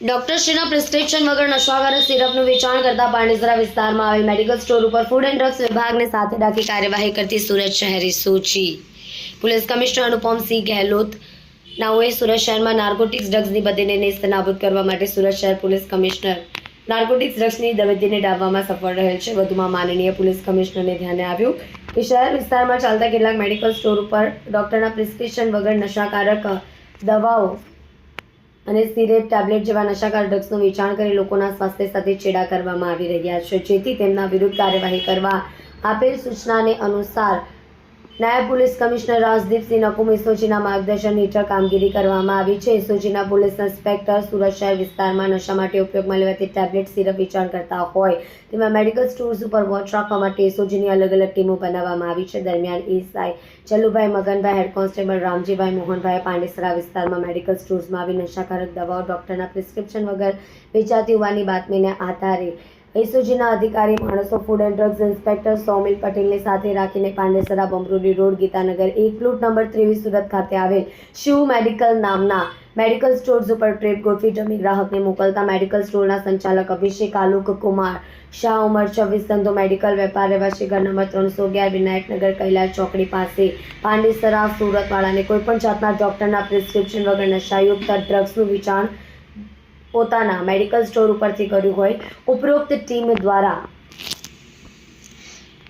ડોક્ટરશ્રીના prescription વગર નશાકારક સિરપનું વેચાણ કરતા પાંડેસરા વિસ્તારમાં આવેલ મેડિકલ સ્ટોર ઉપર ફૂડ એન્ડ ડ્રગ્સ વિભાગને સાથે રાખી કાર્યવાહી કરતી સુરત શહેરી સૂચી. પોલીસ કમિશનર અનુપમસિંહ ગહેલોત નાઓએ સુરત શહેરમાં નાર્કોટિક્સ ડ્રગ્સની બદીને નેસ્ત નાબૂદ કરવા માટે સુરત શહેર પોલીસ કમિશનર નાર્કોટિક્સ ડ્રગ્સની દબદીને ડામવામાં સફળ રહેલ છે. વધુમાં માનનીય પોલીસ કમિશનરને ધ્યાને આવ્યું કે શહેર વિસ્તારમાં ચાલતા કેટલાક મેડિકલ સ્ટોર ઉપર ડોક્ટરના પ્રિસ્ક્રિપ્શન વગર નશાકારક દવાઓ અને સિરેપ ટેબ્લેટ જેવા નશાકાર ડ્રગ્સનું વેચાણ કરી લોકોના સ્વાસ્થ્ય સાથે છેડા કરવામાં આવી રહ્યા છે, જેથી તેમના વિરુદ્ધ કાર્યવાહી કરવા આપેલ સૂચનાને અનુસાર નાયબ પોલીસ કમિશનર રાજદીપસિંહ નકુમ એસઓજીના માર્ગદર્શન હેઠળ કામગીરી કરવામાં આવી છે. એસઓજીના પોલીસ ઇન્સ્પેક્ટર સુરત શહેર વિસ્તારમાં નશા માટે ઉપયોગમાં લેવાતી ટેબ્લેટ, સિરપ વેચાણ કરતા હોય તેમાં મેડિકલ સ્ટોર્સ ઉપર વોચ રાખવા માટે સોજીની અલગ અલગ ટીમો બનાવવામાં આવી છે. દરમિયાન SI Chalubhai Maganbhai, head constable Ramjibhai Mohanbhai, Pandesara વિસ્તારમાં મેડિકલ સ્ટોર્સમાં આવી નશાકારક દવાઓ, ડોક્ટરના પ્રિસ્ક્રિપ્શન વગર વેચાતી હોવાની બાતમીને આધારે એસઓજીના અધિકારી માણસો food and drugs inspector Saumil પટેલને સાથે રાખીને પાંડેસરા બમરોડી રોડ ગીતાનગર એક પ્લોટ નંબર ત્રેવીસ સુરત ખાતે આવેલ શિવ મેડિકલ નામના મેડિકલ સ્ટોર્સ ઉપર ટ્રેપ ગોઠવી જમી ગ્રાહકને મોકલતા મેડિકલ સ્ટોરના સંચાલક અભિષેક આલોક કુમાર, શાહ ઉંમર છવ્વીસ, ધંધો મેડિકલ વેપાર રહેવાસી ઘર નંબર ત્રણસો અગિયાર વિનાયકનગર કૈલાસ ચોકડી પાસે, પાંડેસરા સુરતવાળાને કોઈપણ જાતના ડોક્ટરના પ્રિસ્ક્રિપ્શન વગર નશાયુક્ત ડ્રગ્સનું વેચાણ પોતાના મેડિકલ સ્ટોર ઉપરથી કર્યું હોય. ઉપરોક્ત ટીમ દ્વારા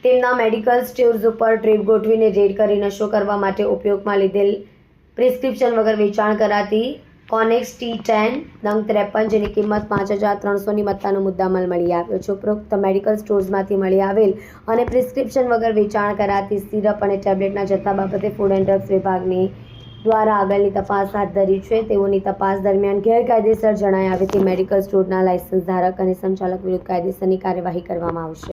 તેમના મેડિકલ સ્ટોર્સ ઉપર ટ્રીપ ગોઠવીને રેડ કરી નશો કરવા માટે ઉપયોગમાં લીધેલ પ્રિસ્ક્રિપ્શન વગર વેચાણ કરાતી કોનેક્સ ટી ટેન નંગ ત્રેપન, જેની કિંમત પાંચ હજાર ત્રણસોની મત્તાનો મુદ્દામાલ મળી આવ્યો છે. ઉપરોક્ત મેડિકલ સ્ટોર્સમાંથી મળી આવેલ અને પ્રિસ્ક્રિપ્શન વગર વેચાણ કરાતી સિરપ અને ટેબ્લેટના જથ્થા બાબતે ફૂડ એન્ડ ડ્રગ્સ વિભાગની દ્વારા આગળની તપાસ હાથ ધરી છે. તેઓની તપાસ દરમિયાન ગેરકાયદેસર જણાઈ આવેથી મેડિકલ સ્ટોરના લાયસન્સ ધારક અને સંચાલક વિરુદ્ધ કાયદેસરની કાર્યવાહી કરવામાં આવશે.